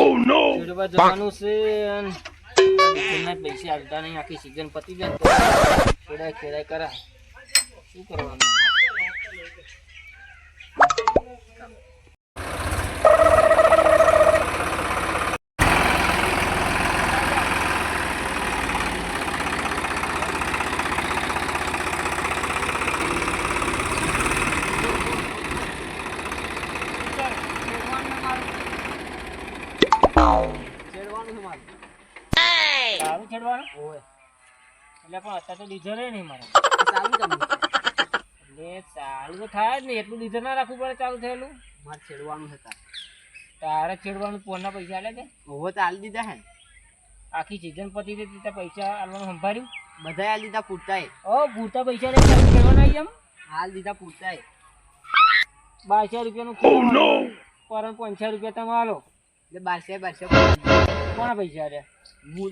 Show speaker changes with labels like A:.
A: ખેડવા જવાનું છે અને જ પૈસા આવતા નહીં આખી સિઝન પતી જાય ને તો ખેડાય ખેડાય કરાય શું કરવાનું? સારું ખેડવાનું એટલે પણ અત્યારે તો ડીઝલ નહીં મારે. એટલે ચાલુ તો થાય જ નહીં. એટલું ડીઝલ ના રાખવું પડે ચાલુ થયેલું.
B: મારે છેડવાનું હતા
A: તારે. છેડવાનું ફોનના પૈસા આલે કે?
B: ઓહો તો આલી દીધા હે ને.
A: આખી સિઝન પતી ત્યાં પૈસા આલવાનું સંભાળ્યું?
B: બધા આલી દીધા પૂરતા
A: ઓ પૂરતા પૈસા લે ચાલુ ખેડવાના
B: હાલ દીધા પૂરતા
A: બારસો રૂપિયાનું પરંતુ પંચાસ રૂપિયા તમે આલો.
B: એટલે બારસે બારસે
A: કોણ પૈસા રે
B: હું